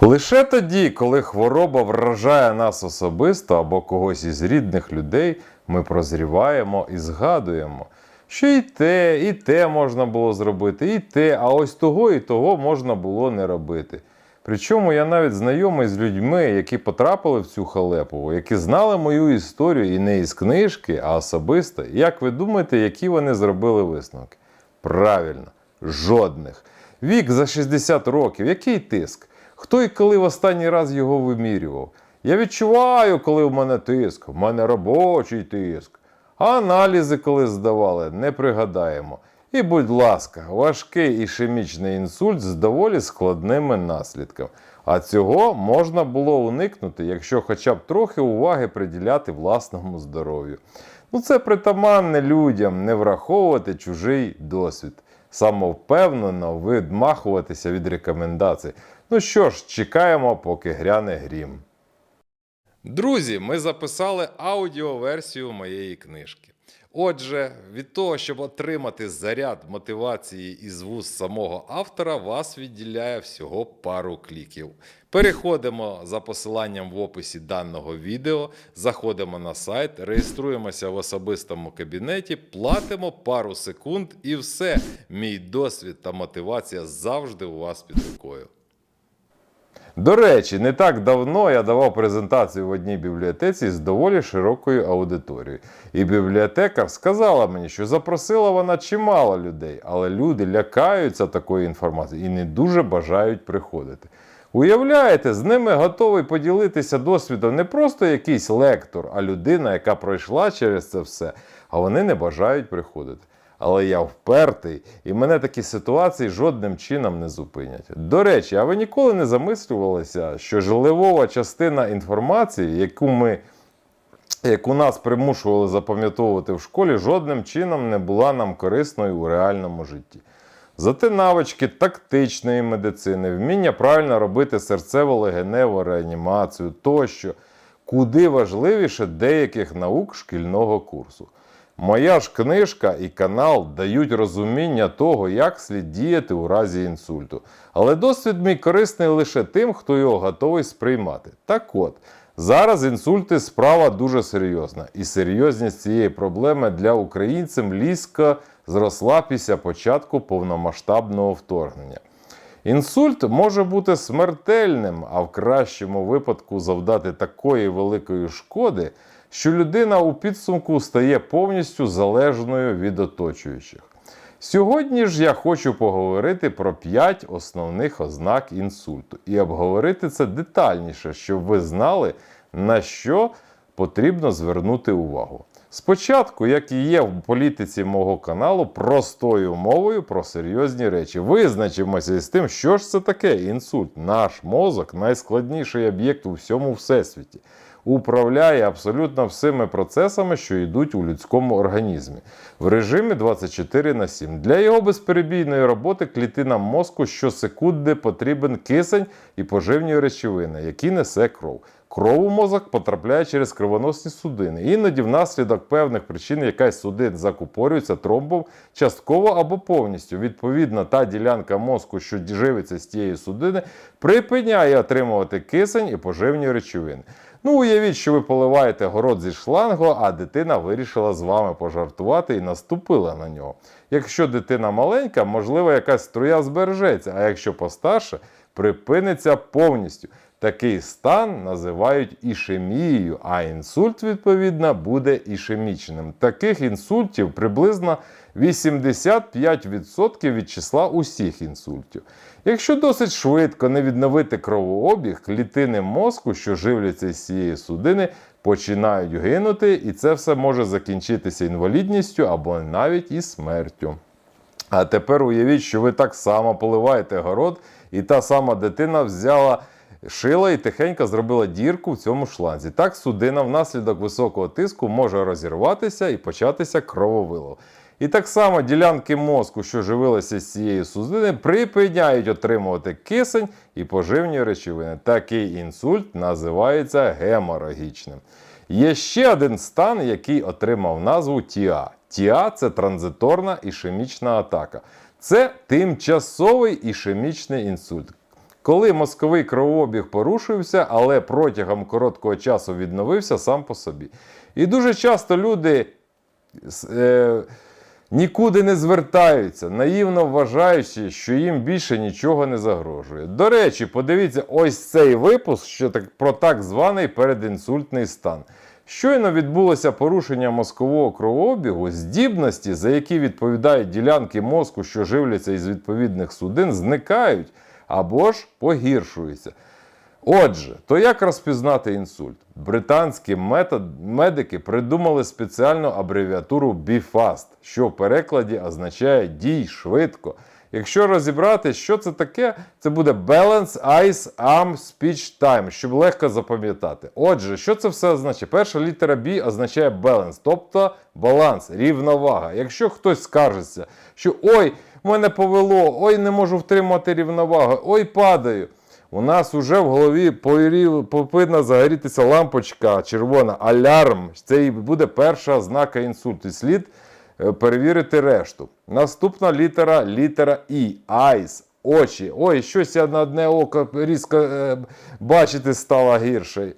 Лише тоді, коли хвороба вражає нас особисто або когось із рідних людей, ми прозріваємо і згадуємо, що і те, і те можна було зробити, і те, а ось того і того можна було не робити. Причому я навіть знайомий з людьми, які потрапили в цю халепу, які знали мою історію і не із книжки, а особисто. Як ви думаєте, які вони зробили висновки? Правильно, жодних. Вік за 60 років, який тиск? Хто і коли в останній раз його вимірював? Я відчуваю, коли в мене тиск, в мене робочий тиск. А аналізи, коли здавали, не пригадаємо. І, будь ласка, важкий ішемічний інсульт з доволі складними наслідками. А цього можна було уникнути, якщо хоча б трохи уваги приділяти власному здоров'ю. Ну це притаманне людям не враховувати чужий досвід, самовпевнено відмахуватися від рекомендацій. Ну що ж, чекаємо, поки гряне грім. Друзі, ми записали аудіоверсію моєї книжки. Отже, від того, щоб отримати заряд мотивації із вуз самого автора, вас відділяє всього пару кліків. Переходимо за посиланням в описі даного відео, заходимо на сайт, реєструємося в особистому кабінеті, платимо пару секунд і все. Мій досвід та мотивація завжди у вас під рукою. До речі, не так давно я давав презентацію в одній бібліотеці з доволі широкою аудиторією. І бібліотекар сказала мені, що запросила вона чимало людей, але люди лякаються такої інформації і не дуже бажають приходити. Уявляєте, з ними готовий поділитися досвідом не просто якийсь лектор, а людина, яка пройшла через це все, а вони не бажають приходити. Але я впертий, і мене такі ситуації жодним чином не зупинять. До речі, а ви ніколи не замислювалися, що жилевова частина інформації, яку ми яку нас примушували запам'ятовувати в школі, жодним чином не була нам корисною у реальному житті. Зате навички тактичної медицини, вміння правильно робити серцево-легеневу реанімацію тощо, куди важливіше деяких наук шкільного курсу. Моя ж книжка і канал дають розуміння того, як слід діяти у разі інсульту. Але досвід мій корисний лише тим, хто його готовий сприймати. Так от, зараз інсульти справа дуже серйозна, і серйозність цієї проблеми для українців різко зросла після початку повномасштабного вторгнення. Інсульт може бути смертельним, а в кращому випадку завдати такої великої шкоди, що людина у підсумку стає повністю залежною від оточуючих. Сьогодні ж я хочу поговорити про 5 основних ознак інсульту і обговорити це детальніше, щоб ви знали, на що потрібно звернути увагу. Спочатку, як і є в політиці мого каналу, простою мовою про серйозні речі. Визначимося із тим, що ж це таке інсульт. Наш мозок найскладніший об'єкт у всьому всесвіті. Управляє абсолютно всіми процесами, що йдуть у людському організмі в режимі 24 на 7. Для його безперебійної роботи клітинам мозку щосекунди потрібен кисень і поживні речовини, які несе кров. Кров у мозок потрапляє через кровоносні судини. Іноді внаслідок певних причин якась судин закупорюється тромбом частково або повністю. Відповідно, та ділянка мозку, що живиться з тієї судини, припиняє отримувати кисень і поживні речовини. Ну, уявіть, що ви поливаєте город зі шлангу, а дитина вирішила з вами пожартувати і наступила на нього. Якщо дитина маленька, можливо, якась струя збережеться, а якщо постарше, припиниться повністю. Такий стан називають ішемією, а інсульт, відповідно, буде ішемічним. Таких інсультів приблизно 85% від числа усіх інсультів. Якщо досить швидко не відновити кровообіг, клітини мозку, що живляться з цієї судини, починають гинути, і це все може закінчитися інвалідністю або навіть і смертю. А тепер уявіть, що ви так само поливаєте город, і та сама дитина взяла шила і тихенько зробила дірку в цьому шланзі. Так судина внаслідок високого тиску може розірватися і початися крововилов. І так само ділянки мозку, що живилися з цієї судини, припиняють отримувати кисень і поживні речовини. Такий інсульт називається геморагічним. Є ще один стан, який отримав назву ТІА. ТІА це транзиторна ішемічна атака. Це тимчасовий ішемічний інсульт. коли мозковий кровообіг порушився, але протягом короткого часу відновився сам по собі. І дуже часто люди е, нікуди не звертаються, наївно вважаючи, що їм більше нічого не загрожує. До речі, подивіться ось цей випуск що так, про так званий передінсультний стан. Щойно відбулося порушення мозкового кровообігу, здібності, за які відповідають ділянки мозку, що живляться із відповідних судин, зникають або ж погіршуються. Отже, то як розпізнати інсульт? Британські метод, медики придумали спеціальну абревіатуру BFAST, що в перекладі означає дій швидко. Якщо розібрати, що це таке, це буде Balance Eyes Arm Speech Time, щоб легко запам'ятати. Отже, що це все означає? Перша літера B означає balance, тобто баланс, рівновага. Якщо хтось скаржиться, що ой, мене повело, ой, не можу втримати рівновагу, ой, падаю. У нас уже в голові повинна загорітися лампочка червона, алярм. Це і буде перша ознака інсульту. Слід е, перевірити решту. Наступна літера літера І. Eyes. Очі. Ой, щось я на одне око різко е, бачити стало гірше.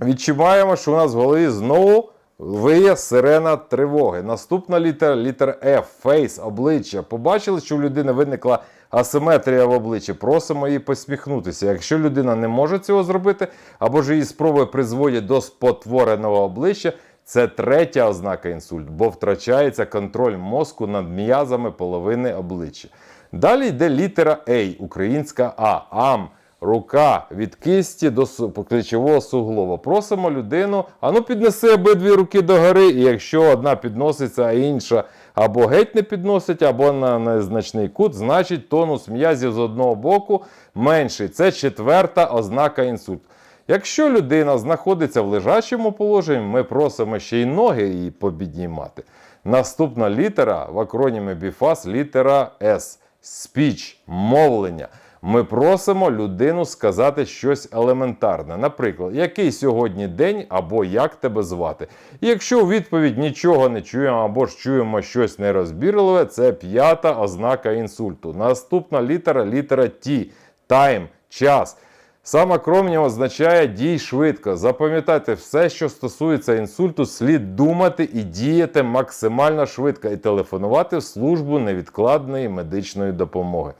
Відчуваємо, що у нас в голові знову виє сирена тривоги. Наступна літера літера F, face, обличчя. Побачили, що у людини виникла асиметрія в обличчі. Просимо її посміхнутися. Якщо людина не може цього зробити, або ж її спроби призводять до спотвореного обличчя. Це третя ознака інсульту, бо втрачається контроль мозку над м'язами половини обличчя. Далі йде літера А, українська А, ам, рука від кисті до су- плечового суглоба. Просимо людину, ану піднеси обидві руки догори, і якщо одна підноситься, а інша або геть не підносить, або на незначний кут, значить тонус м'язів з одного боку менший. Це четверта ознака інсульту. Якщо людина знаходиться в лежачому положенні, ми просимо ще й ноги її побіднімати. Наступна літера в акронімі BIFAS літера S. Speech, мовлення. Ми просимо людину сказати щось елементарне. Наприклад, який сьогодні день або як тебе звати. І якщо у відповідь нічого не чуємо або ж чуємо щось нерозбірливе, це п'ята ознака інсульту. Наступна літера літера Т. Тайм, час. Саме кромня означає дій швидко. Запам'ятайте, все, що стосується інсульту, слід думати і діяти максимально швидко і телефонувати в службу невідкладної медичної допомоги.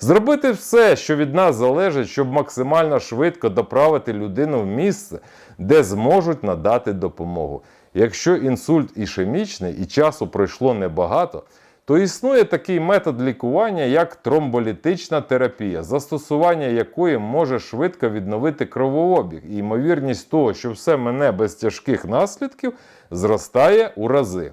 Зробити все, що від нас залежить, щоб максимально швидко доправити людину в місце, де зможуть надати допомогу. Якщо інсульт ішемічний і часу пройшло небагато, то існує такий метод лікування, як тромболітична терапія, застосування якої може швидко відновити кровообіг. І ймовірність того, що все мене без тяжких наслідків, зростає у рази.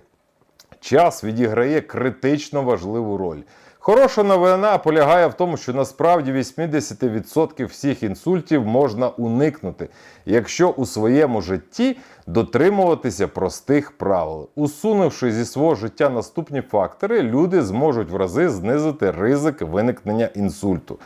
Час відіграє критично важливу роль. Хороша новина полягає в тому, що насправді 80% всіх інсультів можна уникнути, якщо у своєму житті дотримуватися простих правил. Усунувши зі свого життя наступні фактори, люди зможуть в рази знизити ризик виникнення інсульту.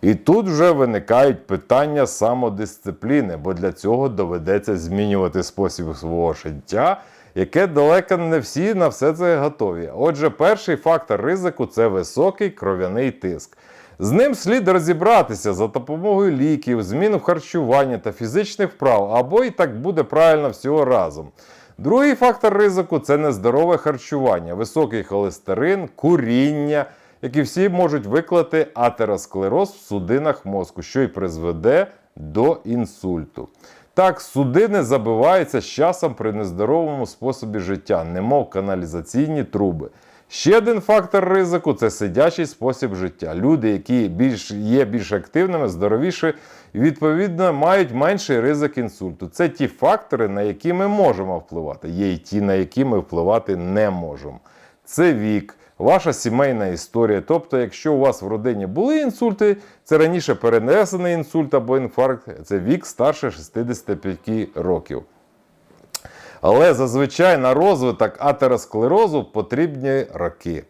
І тут вже виникають питання самодисципліни, бо для цього доведеться змінювати спосіб свого життя яке далеко не всі на все це готові. Отже, перший фактор ризику це високий кров'яний тиск. З ним слід розібратися за допомогою ліків, змін в харчуванні та фізичних вправ, або і так буде правильно всього разом. Другий фактор ризику це нездорове харчування, високий холестерин, куріння, які всі можуть викликати атеросклероз в судинах мозку, що й призведе до інсульту. Так, судини забиваються з часом при нездоровому способі життя, немов каналізаційні труби. Ще один фактор ризику це сидячий спосіб життя. Люди, які більш, є більш активними, здоровіші, відповідно мають менший ризик інсульту. Це ті фактори, на які ми можемо впливати. Є й ті, на які ми впливати не можемо. Це вік, ваша сімейна історія. Тобто, якщо у вас в родині були інсульти, це раніше перенесений інсульт або інфаркт, це вік старше 65 років. Але зазвичай на розвиток атеросклерозу потрібні роки.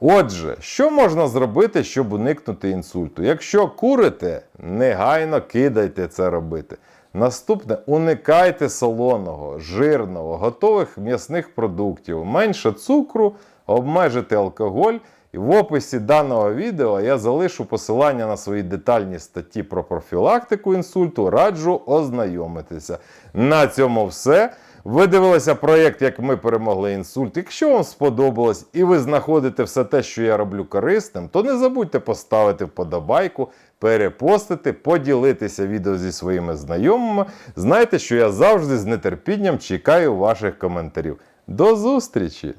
Отже, що можна зробити, щоб уникнути інсульту? Якщо курите, негайно кидайте це робити. Наступне уникайте солоного, жирного, готових м'ясних продуктів, менше цукру, обмежити алкоголь І в описі даного відео я залишу посилання на свої детальні статті про профілактику інсульту. Раджу ознайомитися. На цьому все. Ви дивилися проєкт, як ми перемогли інсульт. Якщо вам сподобалось і ви знаходите все те, що я роблю корисним, то не забудьте поставити вподобайку, перепостити, поділитися відео зі своїми знайомими. Знайте, що я завжди з нетерпінням чекаю ваших коментарів. До зустрічі!